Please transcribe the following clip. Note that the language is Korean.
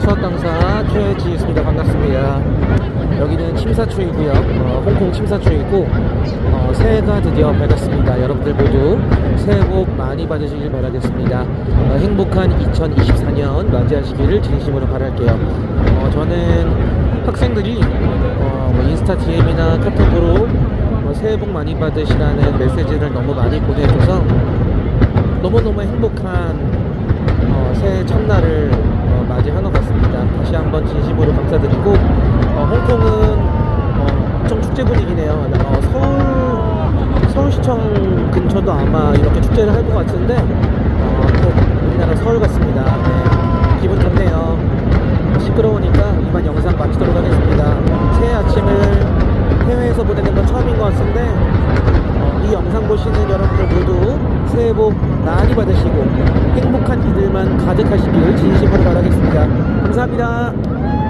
수학 강사 최지수입니다. 반갑습니다. 여기는 침사추이고요. 어, 홍콩 침사추이고 어, 새해가 드디어 밝았습니다. 여러분들 모두 새해 복 많이 받으시길 바라겠습니다. 어, 행복한 2024년 맞이하시기를 진심으로 바랄게요. 어, 저는 학생들이 어, 뭐 인스타 DM이나 카톡으로 뭐 새해 복 많이 받으시라는 메시지를 너무 많이 보내줘서 너무너무 행복한 어, 새해 첫날 한번 진심으로 감사드리고 어, 홍콩은 어, 엄청 축제 분위기네요. 어, 서울 서울시청 근처도 아마 이렇게 축제를 할 것 같은데 어, 꼭 우리나라 서울 같습니다. 네, 기분 좋네요. 시끄러우니까 이만 영상 마치도록 하겠습니다. 새해 아침을 해외에서 보내는 건 처음인 것 같은데 어, 이 영상 보시는 여러분들 모두 새해 복 많이 받으시고 행복한 이들만 가득하시길 진심으로 바라겠습니다. 감사합니다.